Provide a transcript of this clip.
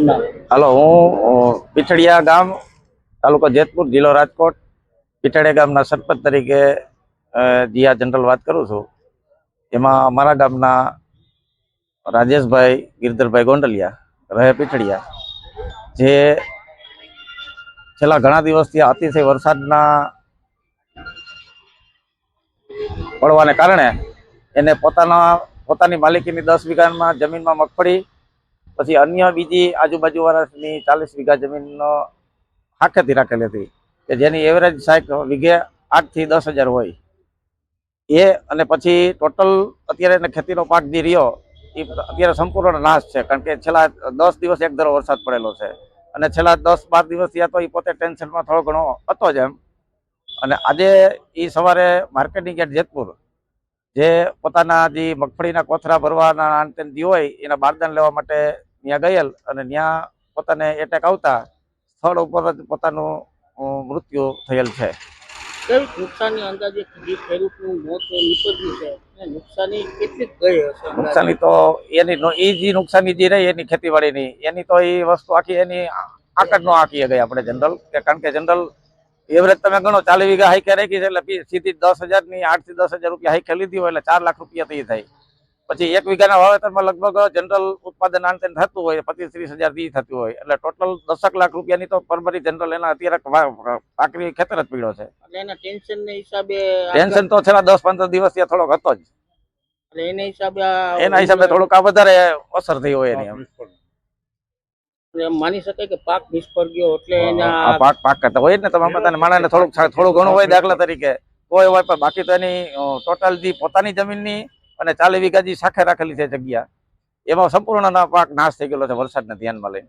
હાલો, હું પીઠડિયા ગામ, તાલુકો જેતપુર, જિલ્લો રાજકોટ. પીઠડિયા ગામના સરપંચ તરીકે જીયા જનરલ વાત કરું છું. એમાં અમારા ગામના રાજેશભાઈ, ગિરધરભાઈ ગોંડલિયા રહે પીઠડિયા. જે છેલ્લા ઘણા દિવસથી અતિશય વરસાદના પડવાને કારણે એને પોતાના, પોતાની માલિકીની દસ વીઘામાં જમીનમાં મગફળી પછી અન્ય બીજી આજુબાજુ વર્ષની ચાલીસ વીઘા જમીનનો હાકેથી રાખેલી હતી કે જેની એવરેજ સાહેબ વીઘે આઠથી દસ હજાર હોય. એ અને પછી ટોટલ અત્યારે ખેતીનો પાક જે રહ્યો, એ અત્યારે સંપૂર્ણ નાશ છે. કારણ કે છેલ્લા દસ દિવસ એક ધારો વરસાદ પડેલો છે. અને છેલ્લા દસ બાર દિવસ યા તો એ પોતે ટેન્શનમાં થોડો ઘણો હતો જ એમ. અને આજે એ સવારે માર્કેટિંગ યાર્ડ જેતપુર, જે પોતાના જે મગફળીના કોથરા ભરવાના જે હોય, એના બારદાન લેવા માટે ત્યાં ગયેલ અને ત્યાં પોતાને એટેક આવતા સ્થળ ઉપર જ પોતાનું મૃત્યુ થયેલ છે. કેવી નુકસાની અંદાજે જે ખેડૂતનું મોત નીપજ્યું છે? નુકસાની કેટલી ગઈ હશે નુકસાની તો એની એ જે નુકસાની જે રહી એની ખેતીવાડીની. એની તો એ વસ્તુ આખી એની આકડ નો આંકીએ ગઈ આપણે જનરલ કે કારણ કે જનરલ એવરેજ તમે ગણો ચાલી વીઘા હાઈકે રાખી છે એટલે સીધી દસ હજારની આઠથી દસ હજાર રૂપિયા હાઈકે લીધી હોય એટલે ચાર લાખ રૂપિયા તો એ થાય. પછી એક વીઘાના વાવેતરમાં લગભગ જનરલ ઉત્પાદન આંતર થતું હોય પચીસ ત્રીસ હજારથી થતું હોય. એટલે ટોટલ દસક લાખ રૂપિયાની તો પરબરી જનરલ એના અત્યારે આકરી ખેતર જ પીડો છે. એના ટેન્શન તો છેલ્લા દસ પંદર દિવસ ત્યાં થોડોક હતો જ. એના હિસાબે એના હિસાબે થોડુંક આ વધારે અસર થઈ હોય એની માની શકાય કે પાક નિષ્ફળ ગયો એટલે એના પાક પાક કરતા હોય ને તમે બધાને. માણસને થોડુંક થોડું ઘણું હોય દાખલા તરીકે. કોઈ હોય પણ બાકી તો એની ટોટલ જે પોતાની જમીનની અને ચાલી વીઘા શાખે રાખેલી છે જગ્યા. એમાં સંપૂર્ણ પાક નાશ થઈ ગયેલો છે વરસાદને ધ્યાનમાં લઈને.